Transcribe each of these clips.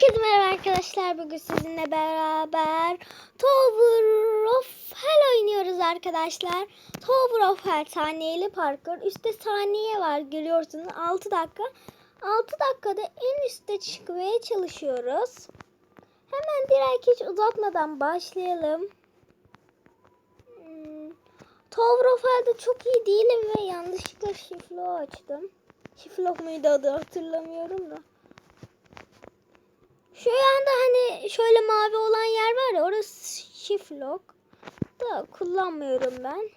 Herkese merhaba arkadaşlar. Bugün sizinle beraber Tower of Hell oynuyoruz arkadaşlar. Tower of Hell saniyeli parkur. Üstte saniye var görüyorsunuz 6 dakika. 6 dakikada en üste çıkmaya çalışıyoruz. Hemen direkt hiç uzatmadan başlayalım. Hmm, Tower of Hell'de çok iyi değilim ve yanlışlıkla şiflo açtım. Şiflok muydu adı hatırlamıyorum da. Şu anda hani şöyle mavi olan yer var ya orası shift lock. Da kullanmıyorum ben.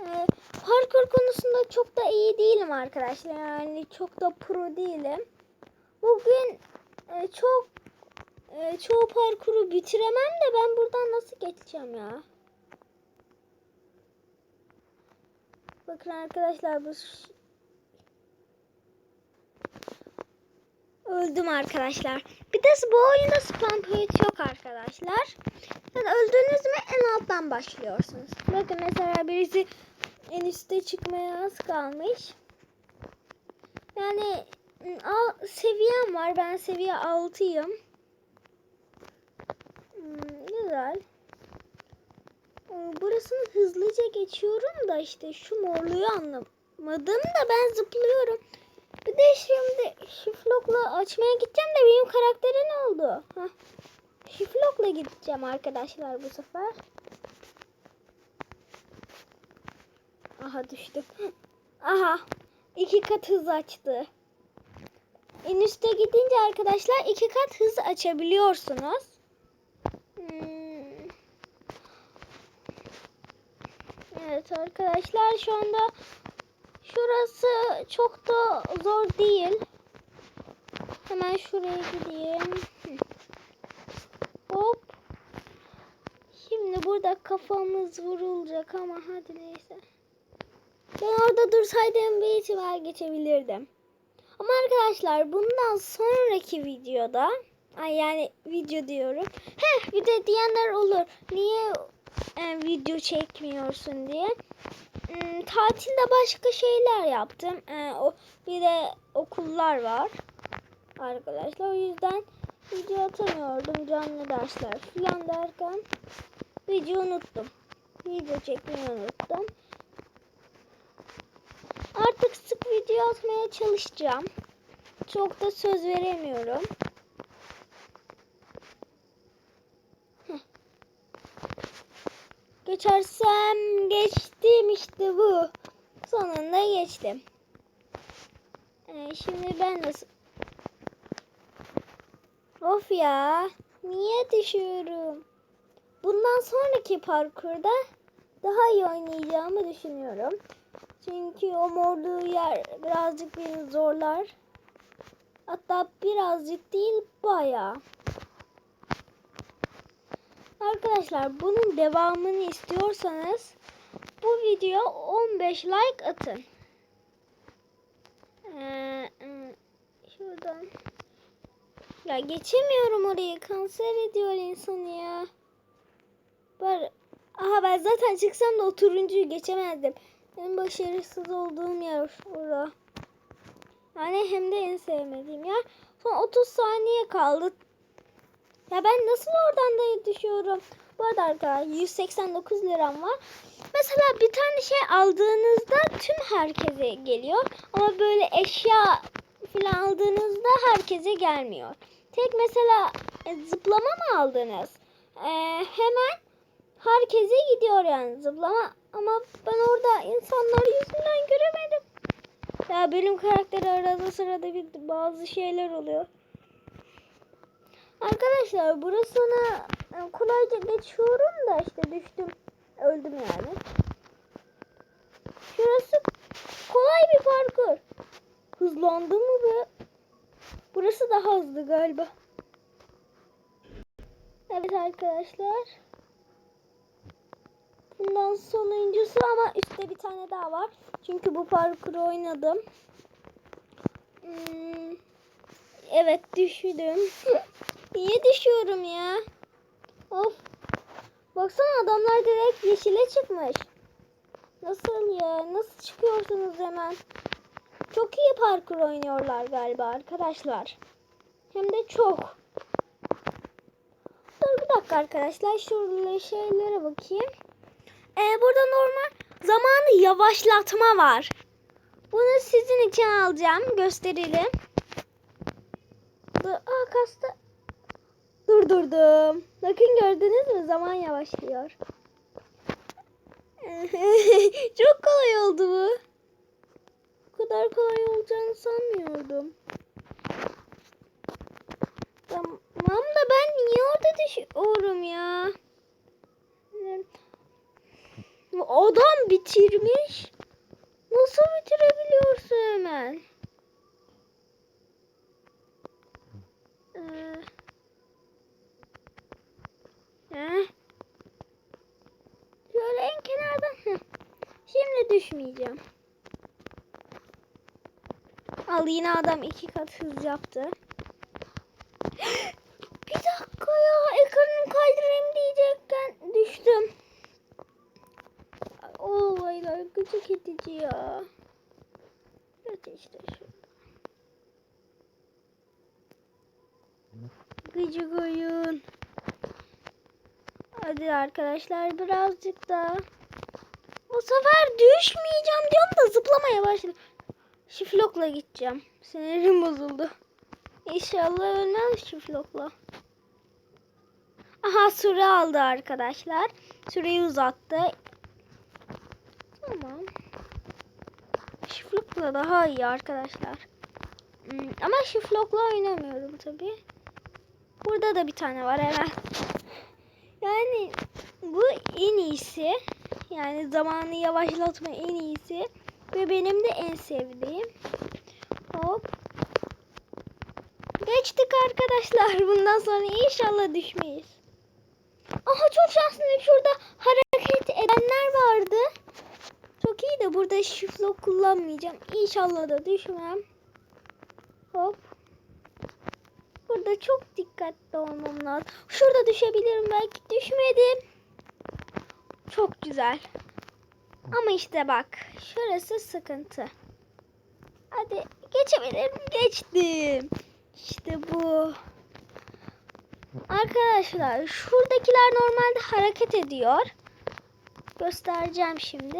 Ee, parkur konusunda çok da iyi değilim arkadaşlar. Yani çok da pro değilim. Bugün e, çok e, çoğu parkuru bitiremem de ben buradan nasıl geçeceğim ya? Bakın arkadaşlar bu Öldüm arkadaşlar. Bir de bu oyunda spam point yok arkadaşlar. Yani öldüğünüz mü en alttan başlıyorsunuz. Bakın mesela birisi en üstte çıkmaya az kalmış. Yani al, seviyem var. Ben seviye 6'yım. Hmm, güzel. Burasını hızlıca geçiyorum da işte şu morluğu anlamadım da ben zıplıyorum. Bir de şimdi şiflokla açmaya gideceğim de benim karaktere ne oldu? Heh. Gideceğim arkadaşlar bu sefer. Aha düştüm. Aha. iki kat hız açtı. En üste gidince arkadaşlar iki kat hız açabiliyorsunuz. Hmm. Evet arkadaşlar şu anda Şurası çok da zor değil. Hemen şuraya gideyim. Hop. Şimdi burada kafamız vurulacak ama hadi neyse. Ben orada dursaydım bir ihtimal geçebilirdim. Ama arkadaşlar bundan sonraki videoda ay yani video diyorum. Heh de diyenler olur. Niye e, video çekmiyorsun diye. Hmm, tatilde başka şeyler yaptım. Ee, o bir de okullar var arkadaşlar. O yüzden video atamıyordum canlı dersler falan derken video unuttum. Video çekmeyi unuttum. Artık sık video atmaya çalışacağım. Çok da söz veremiyorum. Geçersem geçtim işte bu. Sonunda geçtim. Ee, şimdi ben nasıl... Of ya. Niye düşüyorum? Bundan sonraki parkurda daha iyi oynayacağımı düşünüyorum. Çünkü o morduğu yer birazcık beni zorlar. Hatta birazcık değil bayağı. Arkadaşlar bunun devamını istiyorsanız bu video 15 like atın. Ee, e, şuradan. Ya geçemiyorum orayı. Kanser ediyor insanı ya. Var. Aha ben zaten çıksam da o geçemezdim. En başarısız olduğum yer orada. Yani hem de en sevmediğim yer. Son 30 saniye kaldı. Ya ben nasıl oradan da düşüyorum? Bu arada arkadaşlar 189 liram var. Mesela bir tane şey aldığınızda tüm herkese geliyor. Ama böyle eşya falan aldığınızda herkese gelmiyor. Tek mesela e, zıplama mı aldınız? Ee, hemen herkese gidiyor yani zıplama. Ama ben orada insanlar yüzünden göremedim. Ya benim karakteri arada sırada bir bazı şeyler oluyor. Arkadaşlar burasını e, kolayca geçiyorum da işte düştüm. Öldüm yani. Şurası kolay bir parkur. Hızlandı mı be? Burası daha hızlı galiba. Evet arkadaşlar. Bundan sonuncusu ama üstte bir tane daha var. Çünkü bu parkuru oynadım. Hmm, evet düşürdüm. Niye düşüyorum ya? Of. Baksana adamlar direkt yeşile çıkmış. Nasıl ya? Nasıl çıkıyorsunuz hemen? çok iyi parkur oynuyorlar galiba arkadaşlar. Hem de çok. Dur bir dakika arkadaşlar. Şöyle şeylere bakayım. Ee, burada normal zamanı yavaşlatma var. Bunu sizin için alacağım. Gösterelim. Aa kastı. Durdurdum. Bakın gördünüz mü? Zaman yavaşlıyor. Çok kolay oldu bu. Bu kadar kolay olacağını sanmıyordum. Tamam da ben niye orada düşüyorum ya? Adam bitirmiş. Nasıl bitirebiliyorsun hemen? Ee, heh. Şöyle en kenardan. Şimdi düşmeyeceğim. Al yine adam iki kat hız yaptı. Bir dakika ya ekranımı kaydırayım diyecekken düştüm. O olaylar gıcık edici ya. Evet işte şu. Gıcık oyun. Hadi arkadaşlar birazcık daha. Bu sefer düşmeyeceğim diyorum da zıplamaya başladım. Şiflokla gideceğim. Sinirim bozuldu. İnşallah ölmez şiflokla. Aha süre aldı arkadaşlar. Süreyi uzattı. Tamam. Şiflokla daha iyi arkadaşlar. Hmm, Ama şiflokla oynamıyorum tabi. Burada da bir tane var hemen. Yani bu en iyisi. Yani zamanı yavaşlatma en iyisi. Ve benim de en sevdiğim. Hop. Geçtik arkadaşlar. Bundan sonra inşallah düşmeyiz. Aha çok şanslıyım. Şurada hareket edenler vardı. Çok iyi de burada şiflo kullanmayacağım. İnşallah da düşmem. Hop. Burada çok dikkatli olmam lazım. Şurada düşebilirim belki. Düşmedim. Çok güzel. Ama işte bak. Şurası sıkıntı. Hadi geçebilirim. Geçtim. İşte bu. Arkadaşlar şuradakiler normalde hareket ediyor. Göstereceğim şimdi.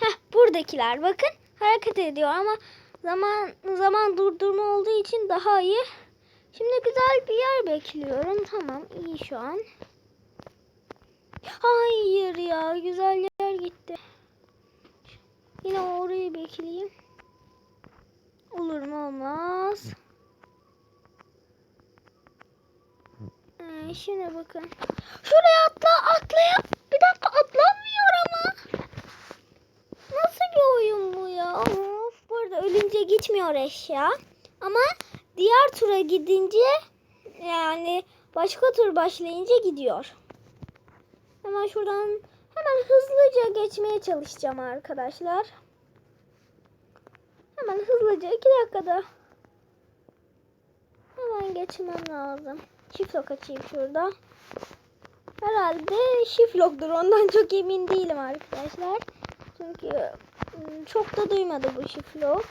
Heh buradakiler bakın hareket ediyor ama zaman zaman durdurma olduğu için daha iyi. Şimdi güzel bir yer bekliyorum. Tamam iyi şu an. Hayır ya güzel yer gitti. Yine orayı bekleyeyim. Olur mu olmaz. Ee, şimdi bakın. Şuraya atla atlaya. Bir dakika atlanmıyor ama. Nasıl bir oyun bu ya? Of, bu arada ölünce gitmiyor eşya. Ama diğer tura gidince yani başka tur başlayınca gidiyor. Hemen şuradan hemen hızlıca geçmeye çalışacağım arkadaşlar. Hemen hızlıca iki dakikada hemen geçmem lazım. Şiflok açayım şurada. Herhalde şifloktur. Ondan çok emin değilim arkadaşlar. Çünkü çok da duymadı bu şiflok.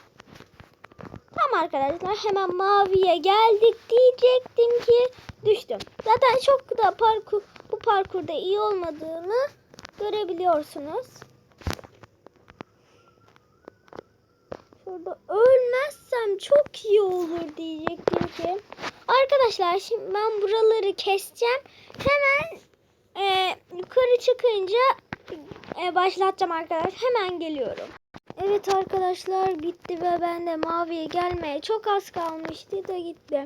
Tamam arkadaşlar hemen maviye geldik diyecektim ki düştüm. Zaten çok da parkur bu parkurda iyi olmadığını görebiliyorsunuz. Şurada ölmezsem çok iyi olur diyecektim ki. Arkadaşlar şimdi ben buraları keseceğim. Hemen e, yukarı çıkınca e, başlatacağım arkadaşlar. Hemen geliyorum. Evet arkadaşlar bitti ve ben de maviye gelmeye çok az kalmıştı da gitti.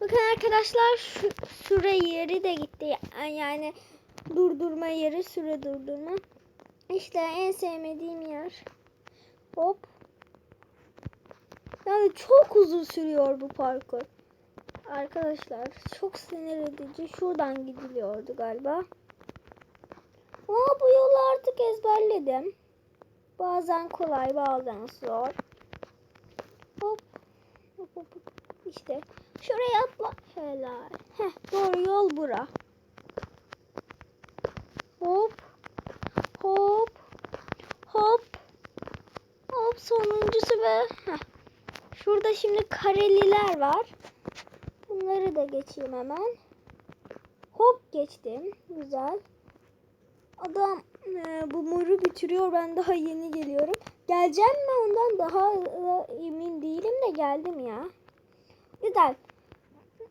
Bakın arkadaşlar şu süre yeri de gitti. Yani durdurma yeri süre durdurma. İşte en sevmediğim yer. Hop. Yani çok uzun sürüyor bu parkur. Arkadaşlar çok sinir edici. Şuradan gidiliyordu galiba. Aa bu yolu artık ezberledim. Bazen kolay bazen zor. Hop. Hop hop. hop. İşte şuraya atla. Helal. Heh, doğru yol bura. Hop. Hop. Hop. Hop sonuncusu ve heh. şurada şimdi kareliler var. Bunları da geçeyim hemen. Hop geçtim. Güzel. Adam e, bu moru bitiriyor. Ben daha yeni geliyorum. Geleceğim mi ondan daha e, emin değilim de geldim ya. Güzel.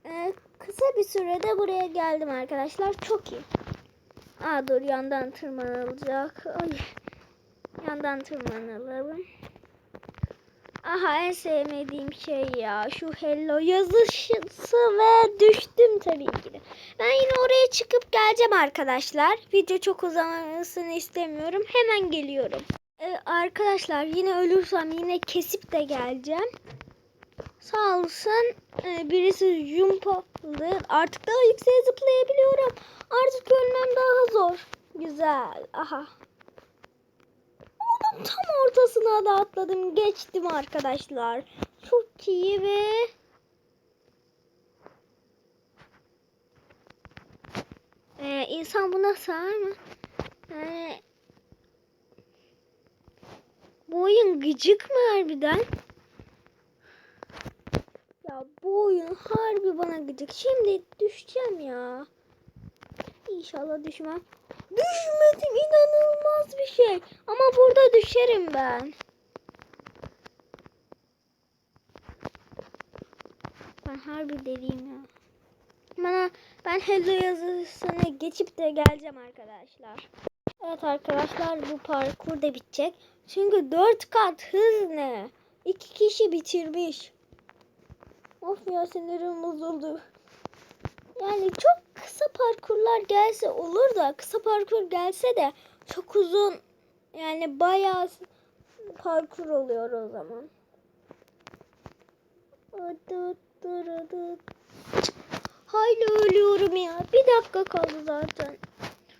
E, kısa bir sürede buraya geldim arkadaşlar. Çok iyi. Aa dur yandan tırmanılacak. Ay. Yandan tırmanalım. Aha en sevmediğim şey ya. Şu hello yazışı ve düştüm tabii ki de. Ben yine oraya çıkıp geleceğim arkadaşlar. Video çok uzamasını istemiyorum. Hemen geliyorum. Ee, arkadaşlar yine ölürsem yine kesip de geleceğim. Sağ olsun e, birisi jumpalı. Artık daha yükseğe zıplayabiliyorum. Artık ölmem daha zor. Güzel. Aha. Onun tam ortasına da atladım. Geçtim arkadaşlar. Çok iyi ve ee, insan buna sığar mı? Yani bu oyun gıcık mı harbiden? Ya bu oyun harbi bana gıcık. Şimdi düşeceğim ya. İnşallah düşmem. Düşmedim inanılmaz bir şey. Ama burada düşerim ben. Ben harbi deliyim ya. Bana ben hello yazısını geçip de geleceğim arkadaşlar. Evet arkadaşlar bu parkur da bitecek. Çünkü 4 kat hız ne? 2 kişi bitirmiş. Of ya sinirim bozuldu. Yani çok kısa parkurlar gelse olur da kısa parkur gelse de çok uzun yani bayağı parkur oluyor o zaman. Hayli ölüyorum ya. Bir dakika kaldı zaten.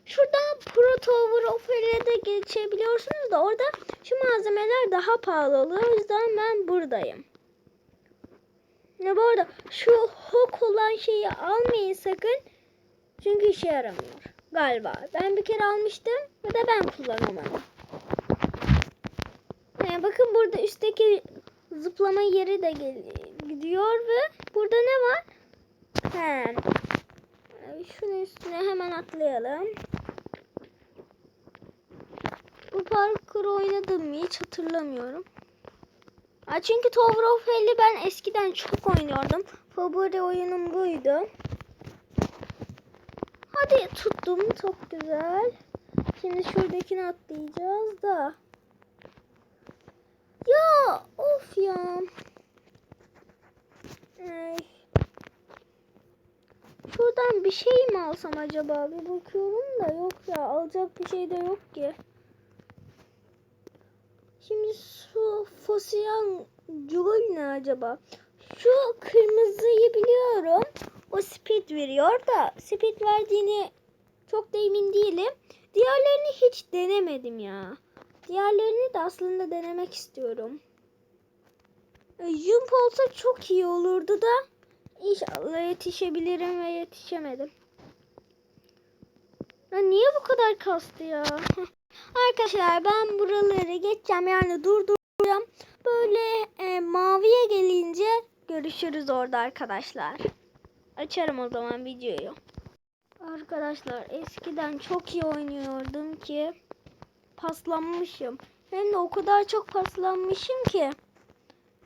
Şuradan Pro Tower of Hell'e geçebiliyorsunuz da orada şu malzemeler daha pahalı oluyor. O yüzden ben buradayım. Ne bu arada şu hook olan şeyi almayın sakın. Çünkü işe yaramıyor. Galiba. Ben bir kere almıştım ve de ben kullanamadım. Yani bakın burada üstteki zıplama yeri de gidiyor ve burada ne var? He. Şunun üstüne hemen atlayalım. Bu parkur oynadım mı hiç hatırlamıyorum. Çünkü Tower of Hell'i ben eskiden çok oynuyordum. Favori oyunum buydu. Hadi tuttum çok güzel. Şimdi şuradakini atlayacağız da. Ya of ya. Ay. Şuradan bir şey mi alsam acaba? Bir bakıyorum da yok ya. Alacak bir şey de yok ki. Şimdi şu fosil Joy ne acaba? Şu kırmızıyı biliyorum. O speed veriyor da speed verdiğini çok da emin değilim. Diğerlerini hiç denemedim ya. Diğerlerini de aslında denemek istiyorum. E, jump olsa çok iyi olurdu da inşallah yetişebilirim ve yetişemedim. Ya niye bu kadar kastı ya? Arkadaşlar ben buraları geçeceğim yani durduracağım. Böyle e, maviye gelince görüşürüz orada arkadaşlar. Açarım o zaman videoyu. Arkadaşlar eskiden çok iyi oynuyordum ki paslanmışım. Hem de o kadar çok paslanmışım ki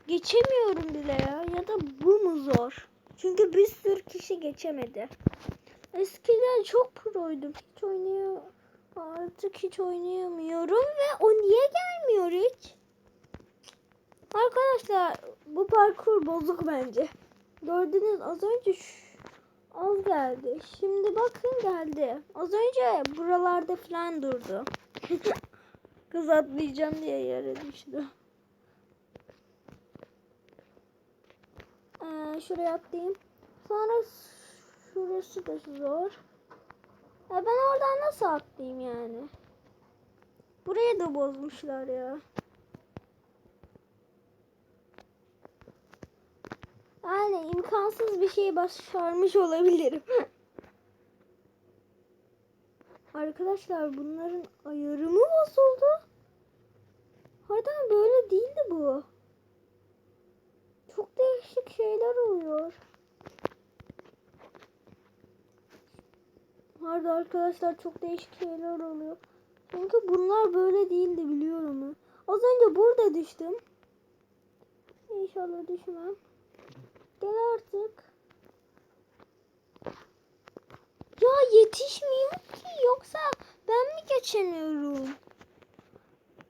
geçemiyorum bile ya. Ya da bu mu zor? Çünkü bir sürü kişi geçemedi. Eskiden çok proydum. Hiç oynuyor artık hiç oynayamıyorum ve o niye gelmiyor hiç? Arkadaşlar bu parkur bozuk bence. Gördünüz az önce az geldi. Şimdi bakın geldi. Az önce buralarda falan durdu. Kız atlayacağım diye yere düştü. Ee, şuraya atlayayım. Sonra şurası da zor. Ya ben oradan nasıl atlayayım yani? Buraya da bozmuşlar ya. Yani imkansız bir şey başarmış olabilirim. Arkadaşlar bunların ayarı mı bozuldu? Zaten böyle değildi bu. Çok değişik şeyler oluyor. Harbi arkadaşlar çok değişik şeyler oluyor. Çünkü bunlar böyle değildi biliyorum. Az önce burada düştüm. İnşallah düşmem. Gel artık. Ya yetişmiyor ki yoksa ben mi geçemiyorum?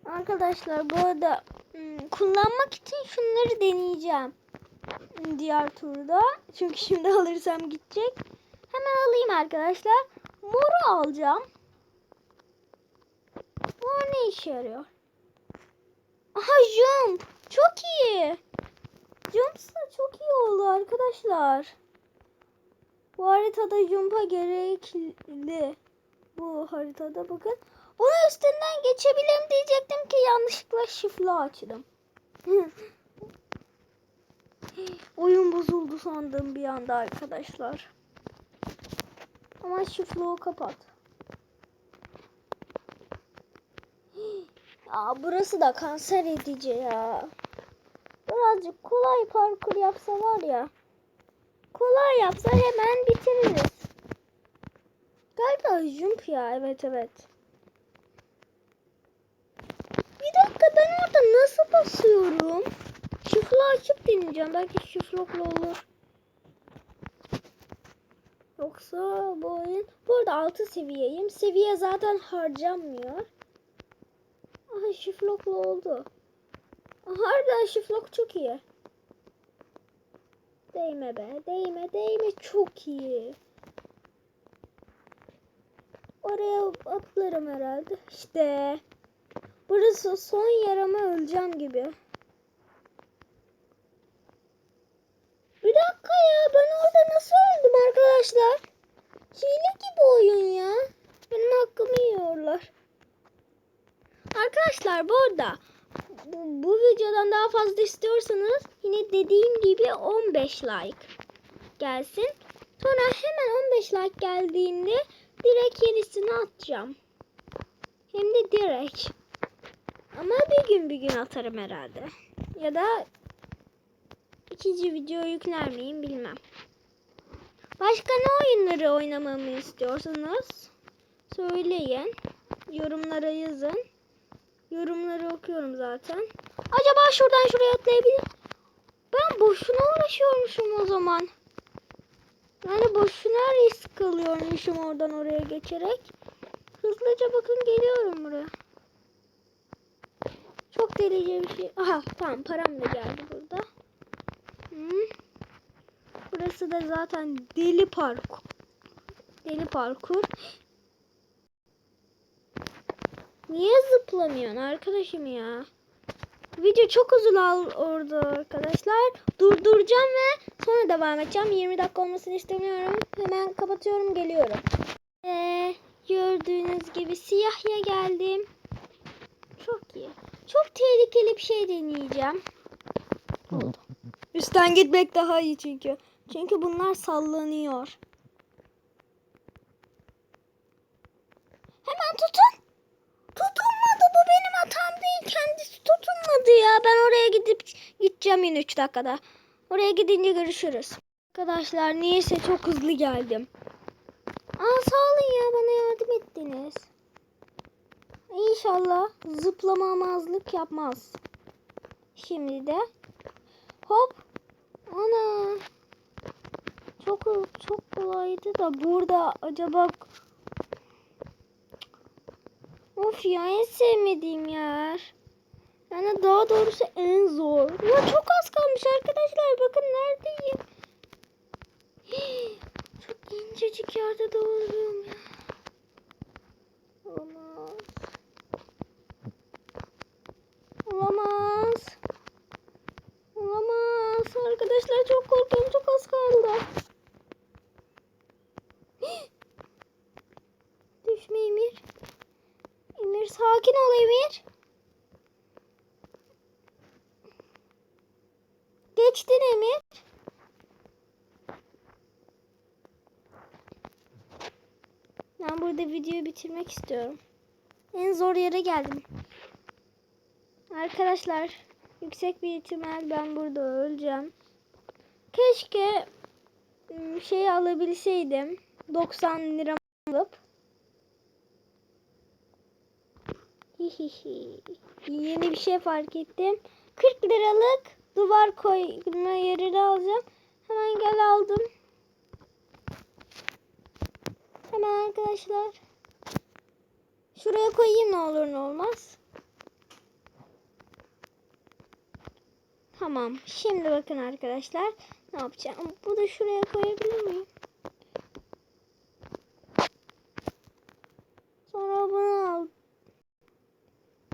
Arkadaşlar bu arada hmm, kullanmak için şunları deneyeceğim. Diğer turda. Çünkü şimdi alırsam gidecek. Hemen alayım arkadaşlar. Moru alacağım. Mor ne işe yarıyor? Aha jump. Çok iyi. Jump da çok iyi oldu arkadaşlar. Bu haritada jumpa gerekli. Bu haritada bakın. Onun üstünden geçebilirim diyecektim ki yanlışlıkla şifre açtım. Oyun bozuldu sandım bir anda arkadaşlar. Ama şifreyi kapat. Aa, burası da kanser edici ya. Birazcık kolay parkur yapsa var ya. Kolay yapsa hemen bitiririz. Galiba jump ya. Evet evet. Bir dakika ben orada nasıl basıyorum? Şifre açıp deneyeceğim. Belki şifrokla olur. Yoksa bu oyun... Bu arada 6 seviyeyim. Seviye zaten harcanmıyor. Aha şiflokla oldu. Harbiden şiflok çok iyi. Değme be. Değme değme çok iyi. Oraya atlarım herhalde. İşte. Burası son yarama öleceğim gibi. Bir dakika ya ben orada nasıl öldüm arkadaşlar? Hile gibi oyun ya. Benim hakkımı yiyorlar. Arada bu, bu videodan daha fazla istiyorsanız yine dediğim gibi 15 like gelsin. Sonra hemen 15 like geldiğinde direkt yenisini atacağım. Hem de direkt. Ama bir gün bir gün atarım herhalde. Ya da ikinci video yükler miyim bilmem. Başka ne oyunları oynamamı istiyorsanız söyleyin. Yorumlara yazın. Yorumları okuyorum zaten. Acaba şuradan şuraya atlayabilir? Ben boşuna uğraşıyormuşum o zaman. Yani boşuna risk alıyormuşum oradan oraya geçerek. Hızlıca bakın geliyorum buraya. Çok delice bir şey. Aha tamam param da geldi burada. Hmm. Burası da zaten deli parkur. Deli parkur. Niye zıplamıyorsun arkadaşım ya? Video çok uzun al orada arkadaşlar. Durduracağım ve sonra devam edeceğim. 20 dakika olmasını istemiyorum. Hemen kapatıyorum geliyorum. Ee, gördüğünüz gibi siyahya geldim. Çok iyi. Çok tehlikeli bir şey deneyeceğim. Oldu. Üstten gitmek daha iyi çünkü. Çünkü bunlar sallanıyor. Hemen tutun. Tutunmadı bu benim hatam değil. Kendisi tutunmadı ya. Ben oraya gidip gideceğim yine 3 dakikada. Oraya gidince görüşürüz. Arkadaşlar niyeyse çok hızlı geldim. Aa sağ olun ya bana yardım ettiniz. İnşallah zıplamamazlık yapmaz. Şimdi de hop. Ana. Çok çok kolaydı da burada acaba Of ya en sevmediğim yer. Yani daha doğrusu en zor. Ya çok az kalmış arkadaşlar. Bakın neredeyim. Hii, çok incecik yerde doğruyorum ya. Olamaz. Olamaz. Olamaz. Arkadaşlar çok korkuyorum. Çok az kaldı. Hii. Düşme Emir. Emir sakin ol Emir. Geçtin Emir. Ben burada videoyu bitirmek istiyorum. En zor yere geldim. Arkadaşlar yüksek bir ihtimal ben burada öleceğim. Keşke ım, şey alabilseydim. 90 lira alıp. Yeni bir şey fark ettim. 40 liralık duvar koyma yerini alacağım. Hemen gel aldım. Hemen arkadaşlar. Şuraya koyayım ne olur ne olmaz. Tamam. Şimdi bakın arkadaşlar. Ne yapacağım? Bu da şuraya koyabilir miyim? Sonra bunu al.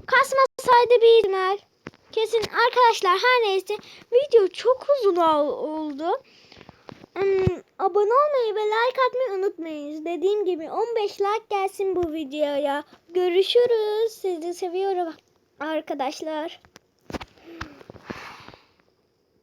Kasmasaydı bir ihtimal. Kesin arkadaşlar her neyse video çok uzun ol- oldu. Hmm, abone olmayı ve like atmayı unutmayın. Dediğim gibi 15 like gelsin bu videoya. Görüşürüz. Sizi seviyorum arkadaşlar.